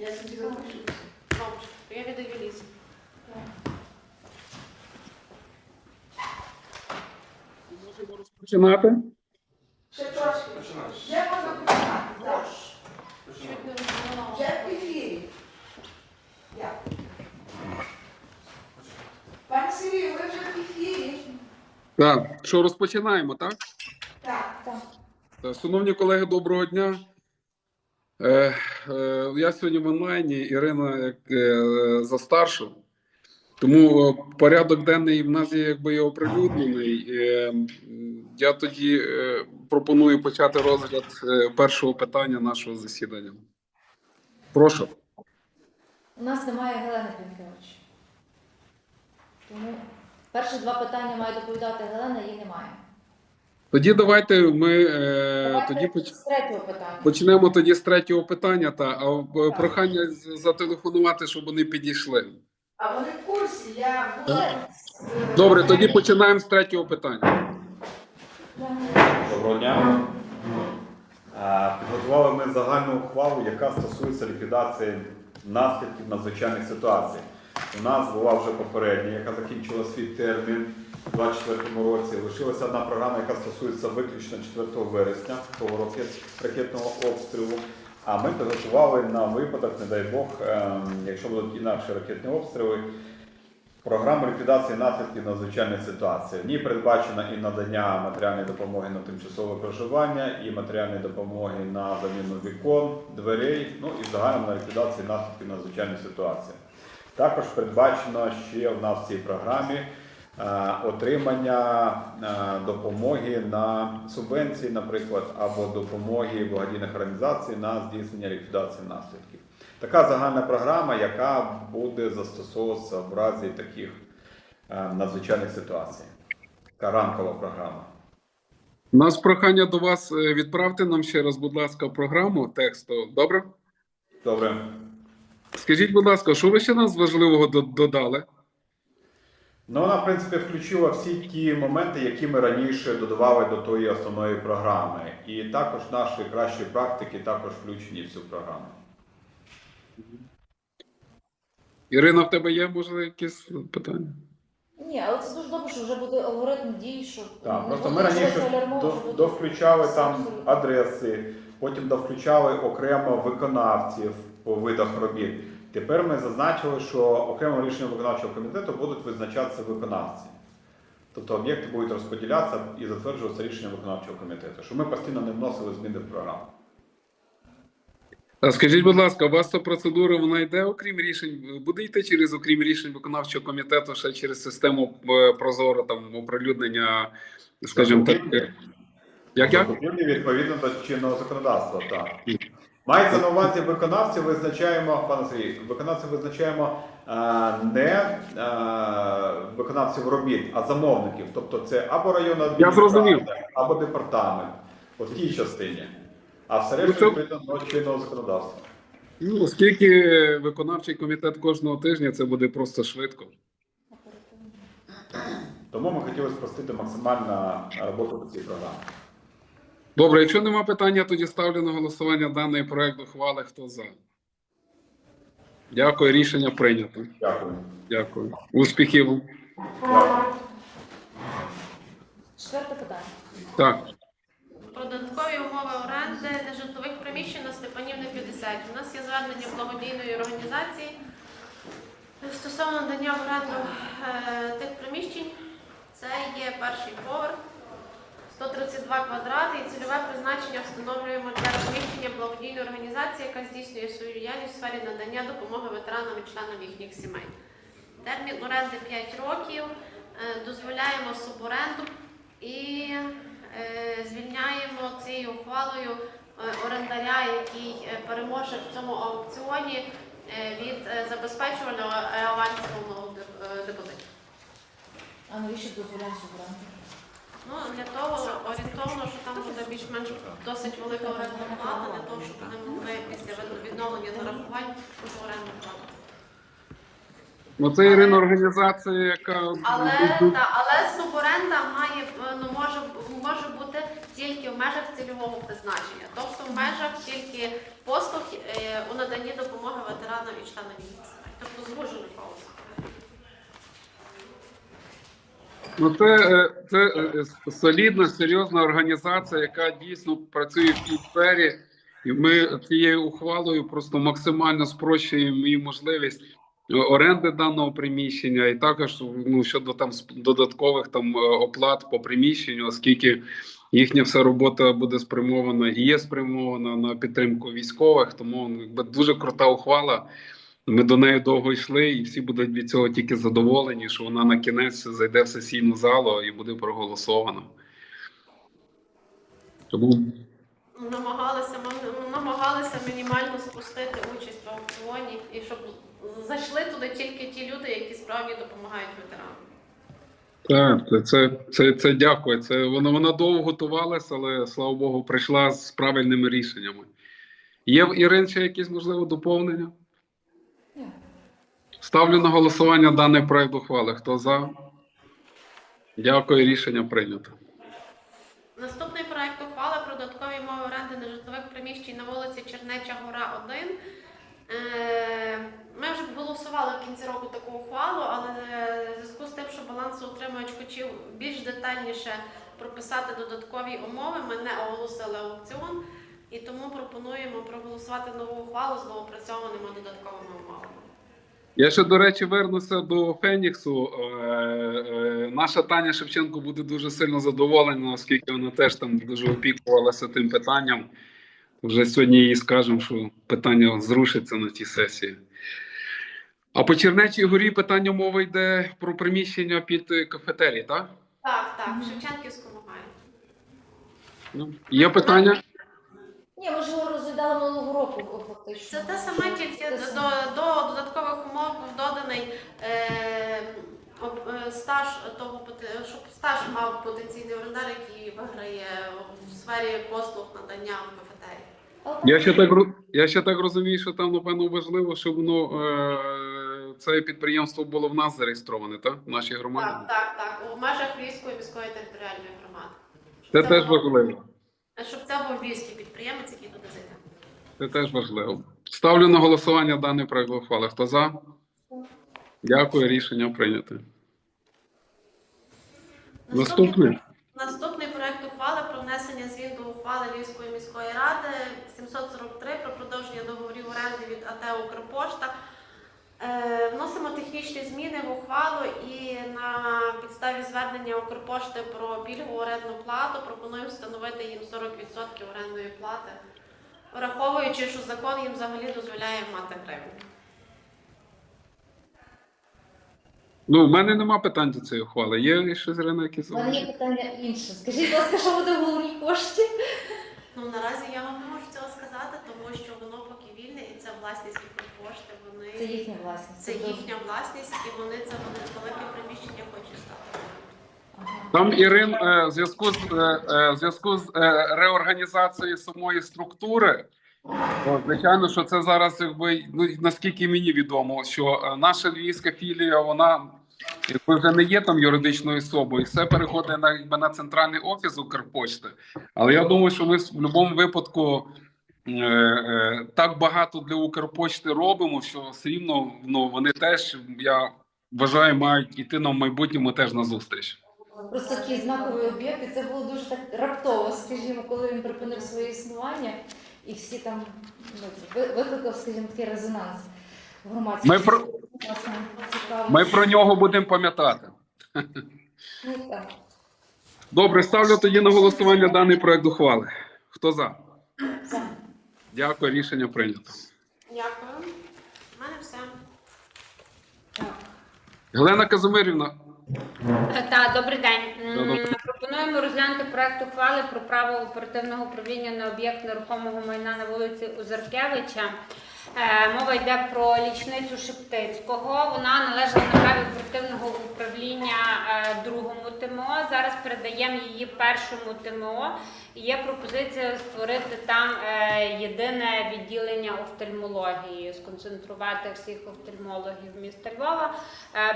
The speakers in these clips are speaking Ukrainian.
Я собі запишу. Добре, то я віддаю Лізі. Можемо розпочинати. Ще трошки. Вже можна починати. Так. Чуть не розмовляла. Вже в ефірі. Дякую. Пане Сергію, ви вже в ефірі. Так, що розпочинаємо, так? Так. Е, Шановні колеги, доброго дня. Е, е, я сьогодні в онлайні, Ірина е, за старшу. Тому порядок денний в нас є якби є оприлюднений. Я тоді пропоную почати розгляд першого питання нашого засідання. Прошу. У нас немає Гелени Пінкевич. Тому перші два питання має доповідати Гелена, її немає. Тоді давайте ми е, Давайте тоді поч- з третього питання. почнемо тоді з третього питання. Та а е, прохання зателефонувати, щоб вони підійшли. А вони в курсі, я була. Добре, тоді починаємо з третього питання. Доброго дня. Підготували ми загальну ухвалу, яка стосується ліквідації наслідків надзвичайних ситуацій. У нас була вже попередня, яка закінчила свій термін 2024 році. Лишилася одна програма, яка стосується виключно 4 вересня того року ракетного обстрілу. А ми підготували на випадок, не дай Бог, ем, якщо будуть інакші ракетні обстріли, Програма ліквідації наслідків надзвичайних ситуацій. В ній передбачено і надання матеріальної допомоги на тимчасове проживання, і матеріальної допомоги на заміну вікон, дверей, ну і загально на ліквідації наслідків надзвичайних ситуацій. Також передбачено ще в нас в цій програмі отримання е, допомоги на субвенції, наприклад, або допомоги благодійних організацій на здійснення ліквідації наслідків. Така загальна програма, яка буде застосовуватися в разі таких е, надзвичайних ситуацій. Така ранкова програма. У нас прохання до вас е, відправте нам ще раз, будь ласка, програму тексту. Добре? Добре. Скажіть, будь ласка, що ви ще нас важливого додали? Ну, вона, в принципі, включила всі ті моменти, які ми раніше додавали до тої основної програми. І також наші кращі практики також включені в цю програму. Ірина, в тебе є може якісь питання? Ні, але це дуже добре, що вже буде алгоритм дій, що Так, не просто ми раніше до- довключали там адреси, потім довключали окремо виконавців по видах робіт. Тепер ми зазначили, що окремо рішенням виконавчого комітету будуть визначатися виконавці. Тобто об'єкти будуть розподілятися і затверджуватися рішенням виконавчого комітету, щоб ми постійно не вносили зміни в програму. А скажіть, будь ласка, у вас ця процедура вона йде окрім рішень? Буде йти через окрім рішень виконавчого комітету, ще через систему е, Прозоро там оприлюднення, скажімо так. Як як? Відповідно до чинного законодавства. Так. Мається на увазі виконавців визначаємо, пане Сергій, виконавців визначаємо е, не е, виконавців робіт, а замовників. Тобто це або районна адміністрація, або департамент. В тій частині. А все Ну, решта відповідно до чинного законодавства. Ну, оскільки виконавчий комітет кожного тижня, це буде просто швидко. Тому ми хотіли спростити максимально роботу по цій програмі. Добре, якщо нема питання, тоді ставлю на голосування даний проект ухвали. Хто за? Дякую, рішення прийнято. Дякую. Дякую. Успіхів. вам. Четверте питання. Так. Про додаткові умови оренди нежитлових приміщень на Степанівни 50. У нас є звернення благодійної організації стосовно надання в оренду е, тих приміщень. Це є перший поверх, 132 квадрати і цільове призначення встановлюємо для розміщення благодійної організації, яка здійснює свою діяльність у сфері надання допомоги ветеранам і членам їхніх сімей. Термін оренди 5 років, е, дозволяємо суборенду і е, звільняємо цією ухвалою е, орендаря, який переможе в цьому аукціоні від забезпечувального авансового депозиту. А навіщо дозволяємо субранку? Ну, для того орієнтовно, що там буде більш-менш досить велика орендна плата, для того, щоб вони могли після відновлення нарахувань ту орендну плату. Ну, це Ірина організація, яка Але та але суборенда має е, ну може може бути тільки в межах цільового призначення, тобто в межах тільки послуг е, у наданні допомоги члена і члена міліції. Тобто звужений коло. Ну, це, е, це е, солідна, серйозна організація, яка дійсно працює в цій сфері, і ми цією ухвалою просто максимально спрощуємо її можливість оренди даного приміщення, і також ну, щодо там додаткових там е, оплат по приміщенню, оскільки їхня вся робота буде спрямована і є спрямована на підтримку військових. Тому ну, якби дуже крута ухвала. Ми до неї довго йшли, і всі будуть від цього тільки задоволені, що вона на кінець зайде в сесійну залу і буде проголосована. Тому Намагалися, намагалися мінімально спустити участь в аукціоні і щоб зайшли туди тільки ті люди, які справді допомагають ветеранам. так, це, це, це, це дякую. Це вона, вона довго готувалася, але слава Богу, прийшла з правильними рішеннями. Є в Ірин ще якісь можливо доповнення? Ставлю на голосування даний проект ухвали. Хто за? Дякую, рішення прийнято. Наступний проект ухвали про додаткові мови оренди нежитлових приміщень на вулиці Чернеча Гора 1. Е, Ми вже голосували в кінці року таку ухвалу, але е, в зв'язку з тим, що балансоутримувач хотів більш детальніше прописати додаткові умови, ми не оголосили аукціон і тому пропонуємо проголосувати нову ухвалу з новопрацьованими додатковими умовами. Я ще, до речі, вернуся до Феніксу. Е, е, наша Таня Шевченко буде дуже сильно задоволена, оскільки вона теж там дуже опікувалася тим питанням. Вже сьогодні їй скажемо, що питання зрушиться на тій сесії. А по Чернечій горі питання мова йде про приміщення під кафетерій, так? Так, так, в Шевченківському гаю. Ну, є питання? Ні, ми ж його розглядали минулого року, фактично. Це те саме тільки до, до додаткових умов був доданий е, е, стаж того, щоб стаж мав потенційний орендар, який виграє в сфері послуг надання в кафетерії. Я ще так, я ще так розумію, що там, напевно, важливо, щоб воно, е, це підприємство було в нас зареєстроване, так? В нашій громаді. Так, так, так. У межах Львівської міської територіальної громади. Це Це теж важливо. Щоб це був львівський підприємець. Це теж важливо. Ставлю на голосування даний проект ухвали. Хто за? Дякую, рішення прийнято. Наступний. Наступний проект ухвали про внесення змін до ухвали Львівської міської ради 743 про продовження договорів оренди від АТ Укрпошта. Е, Вносимо технічні зміни в ухвалу і на підставі звернення Укрпошти про пільгову орендну плату пропоную встановити їм 40% орендної плати, враховуючи, що закон їм взагалі дозволяє мати гривню. Ну, в мене нема питань до цієї ухвали. Є ще Ірина якісь? У мене є питання інше. Скажіть, будь ласка, що буде в головній кошті? Ну наразі я вам не можу цього сказати, тому що воно поки вільне і це власність Укрпошти. Вони Це їхня власність. Це їхня власність, і вони це вони велике приміщення хочуть стати. Там Ірин, е, в зв'язку з е, е, в зв'язку з реорганізацією самої структури. Звичайно, що це зараз, якби ну наскільки мені відомо, що наша львівська філія, вона якби вже не є там юридичною особою, і все переходить на якби на центральний офіс Укрпошти. Але я думаю, що ми в будь-якому випадку е, е, так багато для Укрпошти робимо, що все рівно ну, вони теж, я вважаю, мають йти нам в майбутньому теж на зустріч. Просто такий знаковий об'єкт, і це було дуже так раптово, скажімо, коли він припинив своє існування, і всі там ну, викликав, скажімо, такий резонанс в громадськості. Ми про- Ми про нього будемо пам'ятати. Ну. Добре, ставлю тоді на голосування даний проект ухвали. Хто за? За. Дякую, рішення прийнято. Дякую. У мене все. Так. Галина Казимирівна, Так, добрий день. Добрий. Пропонуємо розглянути проект ухвали про право оперативного управління на об'єкт нерухомого майна на вулиці Озаркевича. Е, Мова йде про лічницю Шептицького. Вона належала на праві оперативного управління е, другому ТМО. Зараз передаємо її першому ТМО. Є пропозиція створити там е, єдине відділення офтальмології, сконцентрувати всіх офтальмологів міста Львова.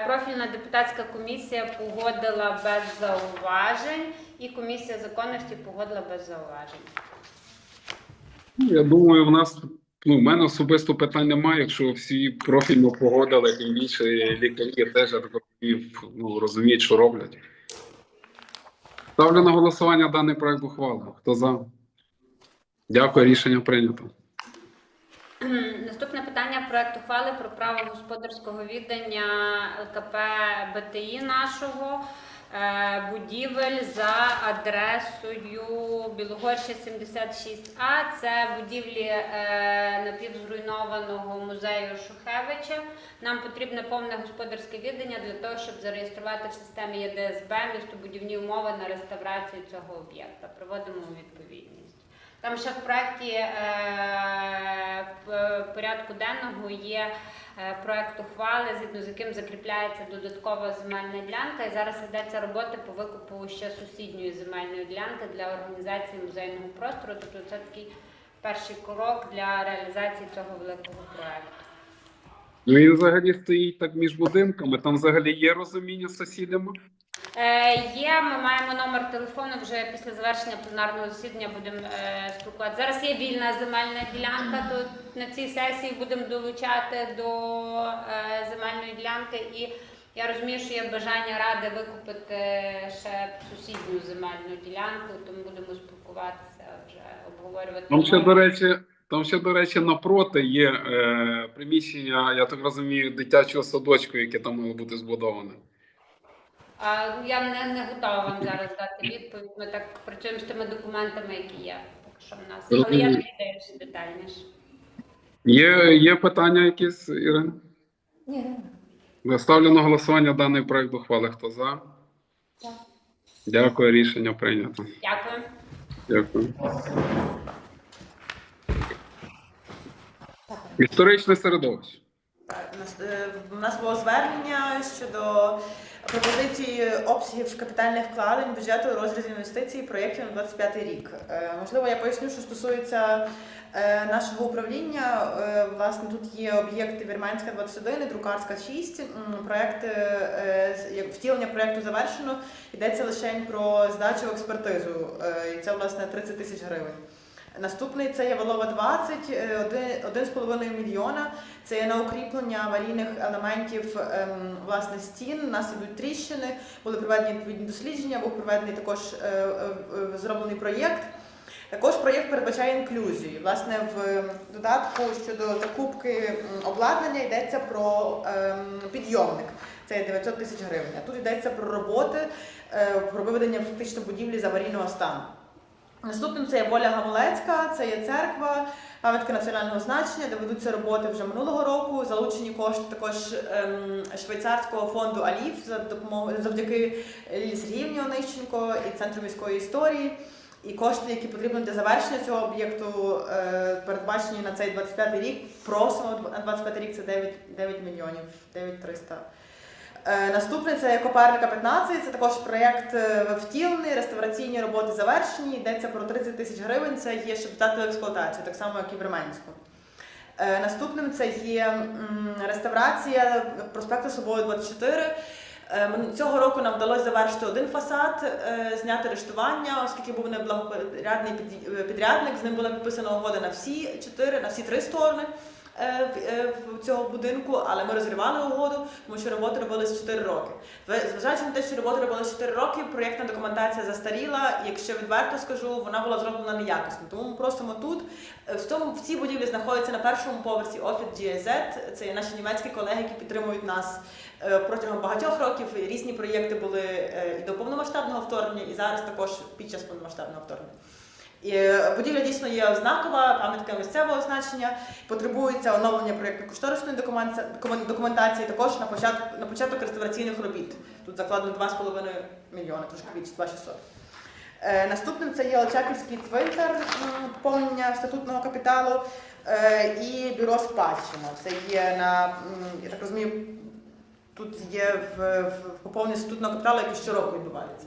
Профільна депутатська комісія погодила без зауважень, і комісія законності погодила без зауважень. я думаю, в нас Ну, у мене особисто питань немає, якщо всі профільно погодили, тим більше лікарі теж ну, розуміють, що роблять. Ставлю на голосування даний проект ухвали. Хто за? Дякую, рішення прийнято. Наступне питання проект ухвали про право господарського віддання ЛКП БТІ нашого будівель за адресою Білогорща 76А. Це будівлі е, напівзруйнованого музею Шухевича. Нам потрібне повне господарське віддання для того, щоб зареєструвати в системі ЄДСБ містобудівні умови на реставрацію цього об'єкта. Проводимо відповідні. Там ще в проєкті е, порядку денного є е, проект ухвали, згідно з яким закріпляється додаткова земельна ділянка. І зараз ведеться робота по викупу ще сусідньої земельної ділянки для організації музейного простору. Тобто це такий перший крок для реалізації цього великого проекту. Ну він взагалі стоїть так між будинками. Там взагалі є розуміння з сусідами. Е, є, ми маємо номер телефону вже після завершення пленарного засідання будемо е, спілкуватися. Зараз є вільна земельна ділянка, то на цій сесії будемо долучати до е, земельної ділянки. І я розумію, що є бажання ради викупити ще сусідню земельну ділянку, тому будемо спілкуватися вже обговорювати. Там ще, до речі, там ще, до речі, напроти є приміщення, я так розумію, дитячого садочку, яке там мало бути збудоване. А, я не, не готова вам зараз дати відповідь. Ми так працюємо з тими документами, які є. Так що в нас. Але я дивлюся детальніше. Є, є питання якісь, Ірина? Ні. Ставлю на голосування даний проект ухвали. Хто за? Так. Дякую, рішення прийнято. Дякую. Дякую. Так. Історичне середовище. Так, у нас, е, У нас було звернення щодо пропозиції обсягів капітальних вкладень бюджету у розрізі інвестицій проєктів на 25 рік. Е, Можливо, я поясню, що стосується е, нашого управління. Е, Власне, тут є об'єкти Вірменська 21 і Друкарська 6. М, Проєкти, е, з- як втілення проєкту завершено. Йдеться лише про здачу в експертизу. І це, власне, 30 тисяч гривень. Наступний це є Валова 20, е, 1,5 мільйона. Це на укріплення аварійних елементів ем, власне стін. Нас ідуть тріщини, були проведені відповідні дослідження, був проведений також е, е, зроблений проєкт. Також проєкт передбачає інклюзію. Власне, в додатку щодо закупки обладнання йдеться про ем, підйомник. Це є 900 тисяч гривень. Тут йдеться про роботи, е, про виведення фактично будівлі з аварійного стану. Наступним це є Воля Гамулецька, це є церква, пам'ятка національного значення, де ведуться роботи вже минулого року. Залучені кошти також ем, швейцарського фонду Аліф за допомогою завдяки Сергіївні Онищенко і Центру міської історії. І кошти, які потрібні для завершення цього об'єкту, е, передбачені на цей 25 рік. Просимо на 25 рік це 9, 9 мільйонів, 9 300. Е, Наступне це Копарника 15, це також проєкт е, втілений, реставраційні роботи завершені. Йдеться про 30 тисяч гривень. Це є щоб здати в експлуатацію, так само як і в Ременську. Е, Наступним це є реставрація проспекту Собою 24. Е, Цього року нам вдалося завершити один фасад, зняти рештування, оскільки був неблагопорядний підрядник. З ним була підписана угода на всі чотири, на всі три сторони цього будинку, але ми розривали угоду, тому що роботи робились 4 роки. Зважаючи на те, що роботи робились 4 роки, проєктна документація застаріла. Якщо відверто скажу, вона була зроблена неякісно. Тому ми просимо тут. е, В цьому в цій будівлі знаходиться на першому поверсі офіс GIZ. Це наші німецькі колеги, які підтримують нас е, протягом багатьох років. Різні проєкти були е, і до повномасштабного вторгнення, і зараз також під час повномасштабного вторгнення. Будівля дійсно є знакова, пам'ятка місцевого значення. Потребується оновлення проєктно-кошторисної документації також на початок на початок реставраційних робіт. Тут закладено 2,5 мільйони, трошки більше 2,600. Е, Наступним це є Олчаківський цвинтар, поповнення статутного капіталу е, і бюро спадщина. Це є на, я так розумію, тут є в, в поповненні статутного капіталу, який щороку відбувається.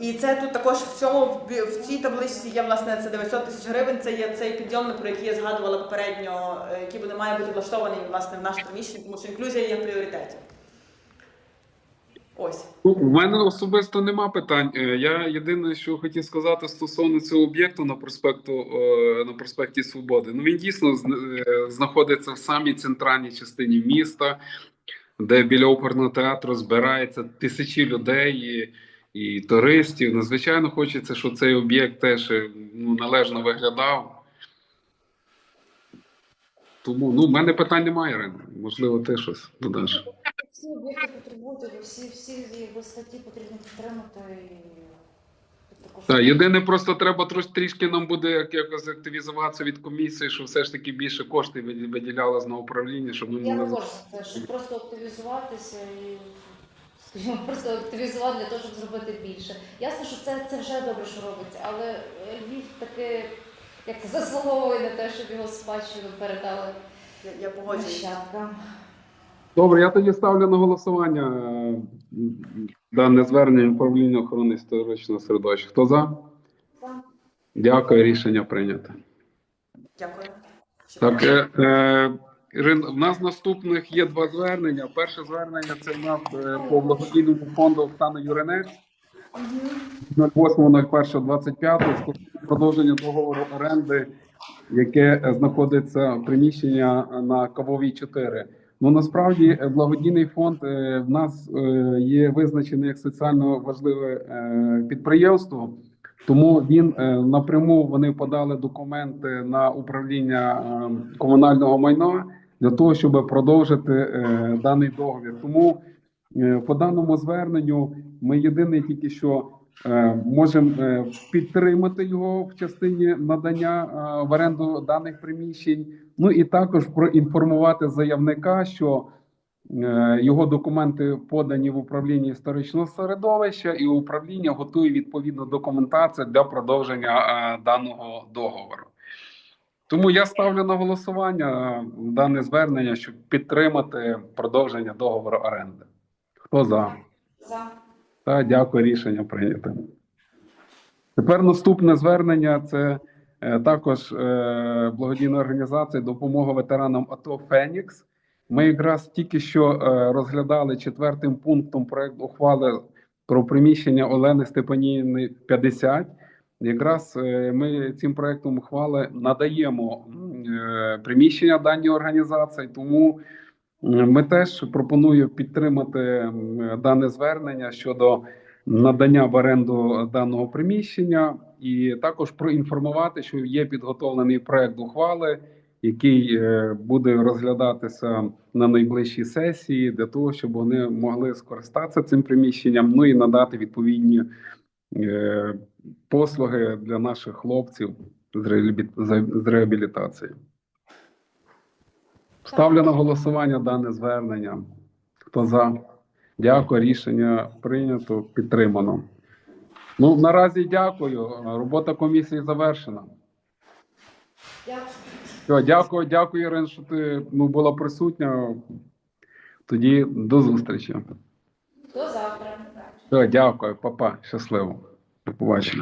І це тут також в цьому в цій табличці є власне це 900 тисяч гривень. Це є цей підйомник, про який я згадувала попередньо, е, який буде має бути влаштований власне в наше приміщення, тому що інклюзія є в пріоритеті. Ось. У мене особисто нема питань. Е, Я єдине, що хотів сказати стосовно цього об'єкту на проспекту е, на проспекті Свободи. Ну він дійсно знаходиться в самій центральній частині міста, де біля оперного театру збирається тисячі людей і туристів. Надзвичайно хочеться, щоб цей об'єкт теж е, ну, належно виглядав. Тому ну, в мене питань немає, Ірина. Можливо, ти щось додаш. Всі об'єкти потребують, всі, всі статті потрібно підтримати. Так, єдине, просто треба трішки нам буде як, якось активізуватися від комісії, щоб все ж таки більше коштів виді- виділялось на управління, щоб ми Я могли. також це, щоб просто активізуватися і скажімо, просто активізувати для того, щоб зробити більше. Ясно, що це, це вже добре, що робиться, але е, Львів таки як це, заслуговує на те, щоб його спадщину передали Я, я погоджуюсь. Добре, я тоді ставлю на голосування е, дане звернення управління охорони історичного середовища. Хто за? Так. Дякую, рішення прийнято. Дякую. Так, е, е, Ірин, в нас наступних є два звернення. Перше звернення це в нас е, по благодійному фонду Оксани Юринець. 08.01.25 продовження договору оренди, яке е, знаходиться приміщення на Кавовій 4. Ну насправді е, благодійний фонд е, в нас е, є визначений як соціально важливе е, підприємство. Тому він е, напряму вони подали документи на управління е, комунального майна для того, щоб продовжити е, даний договір. Тому по даному зверненню ми єдине тільки що можемо підтримати його в частині надання в оренду даних приміщень. Ну і також проінформувати заявника, що його документи подані в управління історичного середовища, і управління готує відповідну документацію для продовження е, даного договору. Тому я ставлю на голосування е, дане звернення, щоб підтримати продовження договору оренди. Хто за? За. Так, дякую, рішення прийнято. Тепер наступне звернення це е, також е, благодійна організація допомога ветеранам АТО Фенікс. Ми якраз тільки що е, розглядали четвертим пунктом проекту ухвали про приміщення Олени Степанівни 50. Якраз е, ми цим проектом ухвали надаємо е, приміщення даній організації, тому ми теж пропоную підтримати дане звернення щодо надання в оренду даного приміщення, і також проінформувати, що є підготовлений проект ухвали, який е, буде розглядатися на найближчій сесії, для того, щоб вони могли скористатися цим приміщенням, ну і надати відповідні е, послуги для наших хлопців з реабілітації. Ставлю на голосування дане звернення. Хто за? Дякую, рішення прийнято, підтримано. Ну, наразі дякую. Робота комісії завершена. Дякую. Все, дякую, дякую, Ірин, що ти ну, була присутня. Тоді до зустрічі. До завтра. Все, дякую, папа, щасливо. До побачення.